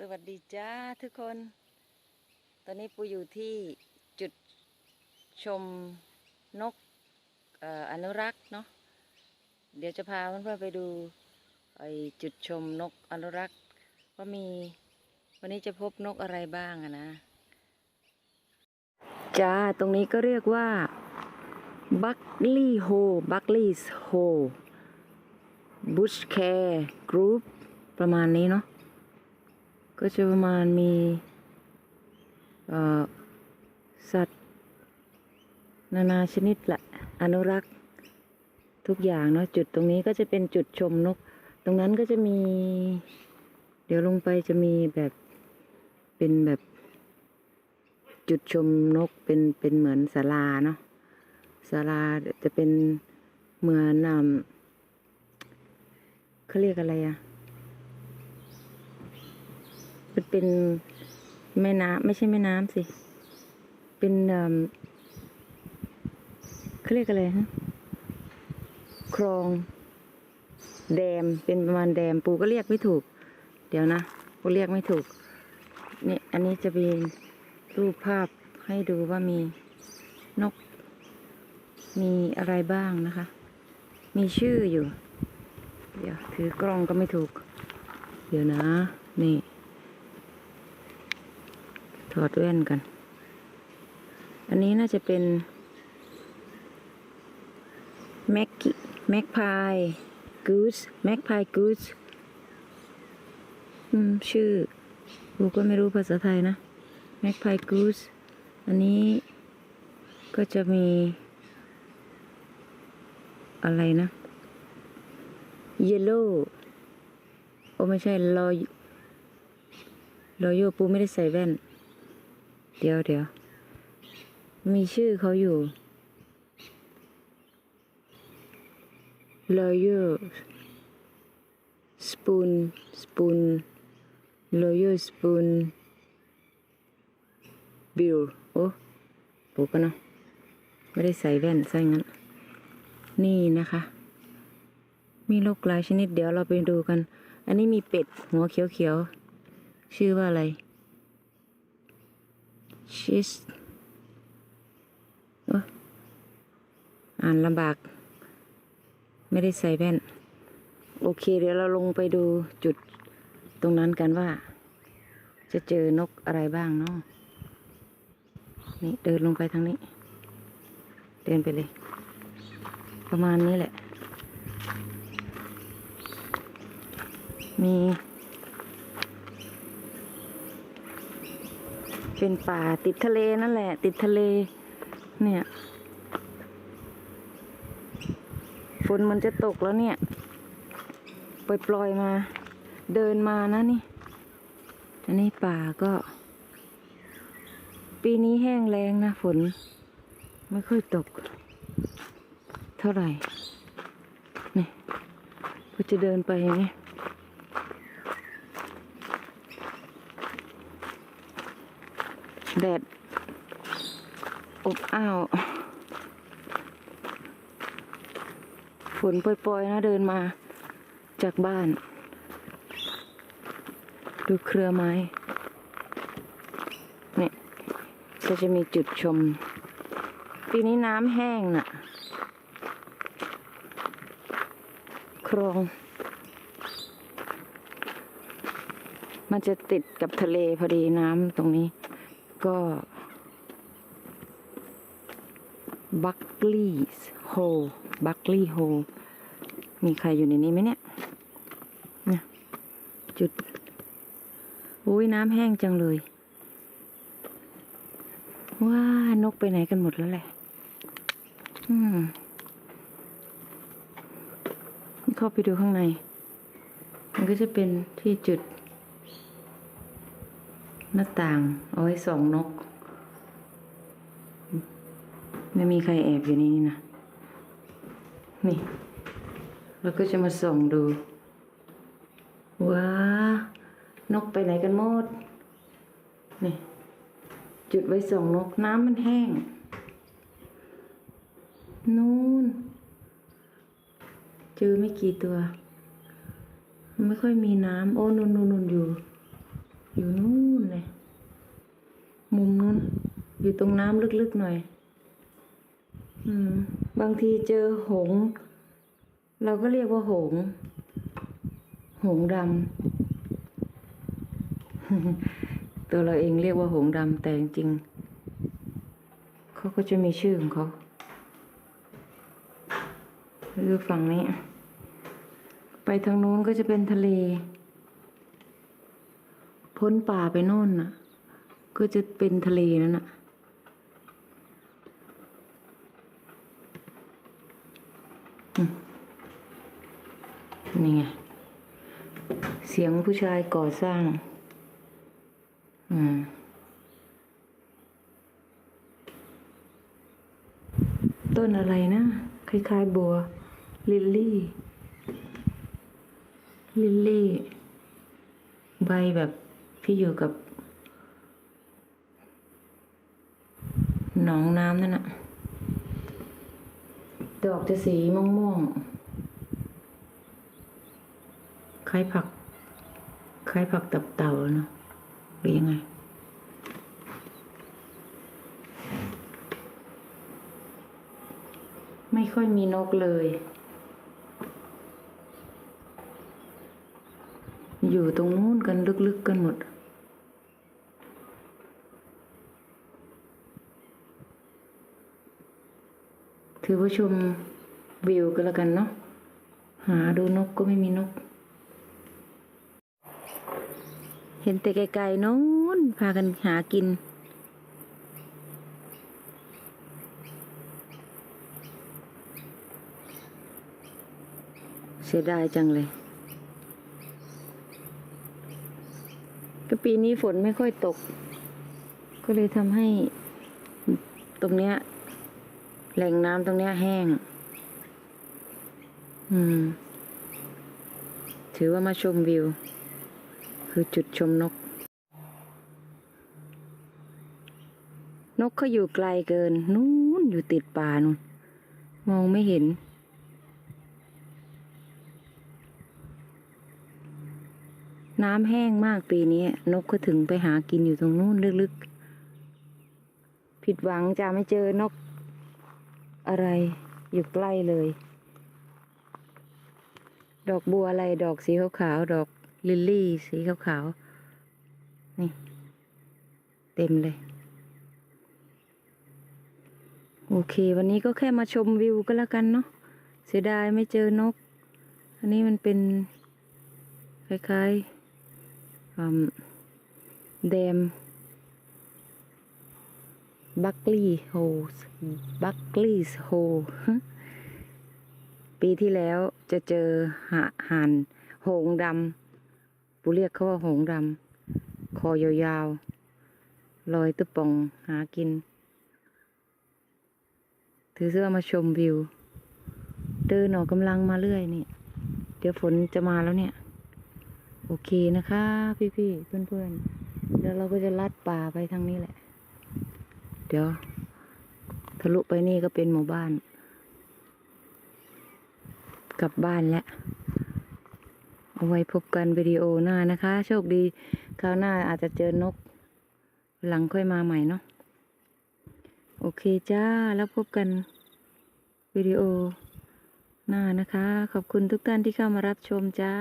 สวัสดีจ้าทุกคน ตอนนี้ปูอยู่ที่จุดชมนกออนุรักษ์เนาะ เดี๋ยวจะพาเพื่อนๆไปดูไอจุดชมนกอนุรักษ์ว่ามีวันนี้จะพบนกอะไรบ้างอะนะ จ้า ตรงนี้ก็เรียกว่าบัคลี่โฮบัคลีสโฮบุชแคร์กรุ๊ปประมาณนี้เนาะ ก็จะประมาณมีสัตว์ นานาชนิดแหละอนุรักษ์ทุกอย่างเนาะจุดตรงนี้ก็จะเป็นจุดชมนก ตรงนั้นก็จะมี เดี๋ยวลงไปจะมีแบบเป็นแบบจุดชมนกเป็นเป็นเหมือนศาลาเนาะศาลาจะเป็นเหมือนอ่าเขาเรียกอะไรอะ มันเป็นแม่น้ำไม่ใช่แม่น้ำสิ เป็นเอิ่มเขาเรียกอะไรฮะคลองแดมเป็นประมาณแดมปูก็เรียกไม่ถูก เดี๋ยวนะปูเรียกไม่ถูกนี่อันนี้จะเป็นรูปภาพให้ดูว่ามีนก มีอะไรบ้างนะคะ มีชื่ออยู่ เดี๋ยวถือกล้องก็ไม่ถูก เดี๋ยวนะ นี่ ถอดแว่นกัน อันนี้น่าจะเป็น แม็กกี้แม็กพายกูสแม็กพายกูสอืม ชื่อกูก็ไม่รู้ภาษาไทยนะแม็กพายกูสอันนี้ก็จะมี อะไรนะเยลโล่โอ้ไม่ใช่ลอยลอยโยปูไม่ได้ใส่แว่น เดี๋ยวเดี๋ยวมีชื่อเขาอยู่ Lawyer Spoon Spoon Lawyer Spoon Bill โอ้ปูกันเนาะไม่ได้ใส่แว่นซะงั้น นี่นะคะ มีโรคหลายชนิดเดี๋ยวเราไปดูกัน อันนี้มีเป็ดหัวเขียวๆ ชื่อว่าอะไร ชิสอ่านลำบาก ไม่ได้ใส่แว่น โอเค เดี๋ยวเราลงไปดูจุดตรงนั้นกันว่า จะเจอนกอะไรบ้างเนาะนี่เดินลงไปทางนี้ เดินไปเลย ประมาณนี้แหละ มี เป็นป่าติดทะเลนั่นแหละ ติดทะเล เนี่ย ฝนมันจะตกแล้วเนี่ยปล่อยปล่อยมา เดินมานะนี่ อันนี้ป่าก็ ปีนี้แห้งแรงนะฝน ไม่ค่อยตก เท่าไหร่ นี่ก็จะเดินไปนี้ แดดอบอ้าวฝนปล่อยๆนะเดินมาจากบ้าน ดูเครือไม้เนี่ยก็จะมีจุดชม ปีนี้น้ำแห้งน่ะคลอง มันจะติดกับทะเลพอดีน้ำตรงนี้ ก็บัคลีย์โฮบัคลีย์โฮมีใครอยู่ในนี้ไหมเนี่ยเนี่ยจุดอุ้ยน้ำแห้งจังเลย ว้านกไปไหนกันหมดแล้วแหละอืมเข้าไปดูข้างใน มันก็จะเป็นที่จุด หน้าต่าง เอาไว้ส่องนก ไม่มีใครแอบอยู่ในนี่นะ นี่แล้วก็จะมาส่องดู ว้า นกไปไหนกันหมด นี่ จุดไว้ส่องนก น้ำมันแห้ง นู่น เจอไม่กี่ตัว ไม่ค่อยมีน้ำ โอ้ นุนนุนนุนอยู่ อยู่นู่นเลย มุมนู้น อยู่ตรงน้ำลึกๆหน่อย อืม บางทีเจอหง เราก็เรียกว่าหง หงดำ ตัวเราเองเรียกว่าหงดำแต่จริงเขาก็จะมีชื่อของเขาคือฝั่งนี้ ไปทางนู้นก็จะเป็นทะเล พ้นป่าไปโน่นน่ะ ก็จะเป็นทะเลนั่นน่ะนี่ไง เสียงผู้ชายก่อสร้าง อืมต้นอะไรนะ คล้ายๆบัว ลิลลี่ ลิลลี่ ใบแบบ ที่อยู่กับ หนองน้ำนั่นน่ะดอกจะสีม่วงม่วงๆคล้ายผักคล้ายผักตับเต่าเนาะหรือยังไงไม่ค่อยมีนกเลย อยู่ตรงนู้นกันลึกๆกันหมด ถือว่าชมวิวกันแล้วกันเนาะหาดูนกก็ไม่มีนก เห็นแต่ไกลๆโน้นพากันหากิน เสียดายจังเลยก็ปีนี้ฝนไม่ค่อยตก ก็เลยทำให้ตรงเนี้ย แหล่งน้ำตรงเนี้ยแห้ง อืม ถือว่ามาชมวิว คือจุดชมนก นกเขาอยู่ไกลเกิน นู้นอยู่ติดป่านู่นมองไม่เห็น น้ำแห้งมากปีนี้ นกก็ถึงไปหากินอยู่ตรงนู้นลึกๆ ผิดหวังจะไม่เจอนก อะไรอยู่ใกล้เลย ดอกบัวอะไรดอกสีขาวๆดอกลิลลี่สีขาวๆนี่ เต็มเลย โอเค วันนี้ก็แค่มาชมวิวก็แล้วกันเนาะเสียดายไม่เจอนก อันนี้มันเป็นคล้ายๆแดม บัคลีโฮสบัคลีย์โฮปีที่แล้วจะเจอหาห่านหงดำปูเรียกเขาว่าหงดำคอยาวๆลอยตุปองหากิน ถือเสื้อมาชมวิว เดินออกกำลังมาเรื่อยนี่ เดี๋ยวฝนจะมาแล้วเนี่ย โอเคนะคะ พี่ๆเพื่อนๆ เดี๋ยวเราก็จะลัดป่าไปทางนี้แหละ ดี๋ยว ทะลุไปนี่ก็เป็นหมู่บ้าน กลับบ้านแล้วเอาไว้พบกันวิดีโอหน้านะคะ โชคดีคราวหน้าอาจจะเจอนก หลังค่อยมาใหม่เนาะโอเคจ้า แล้วพบกันวิดีโอหน้านะคะ ขอบคุณทุกท่านที่เข้ามารับชมจ้า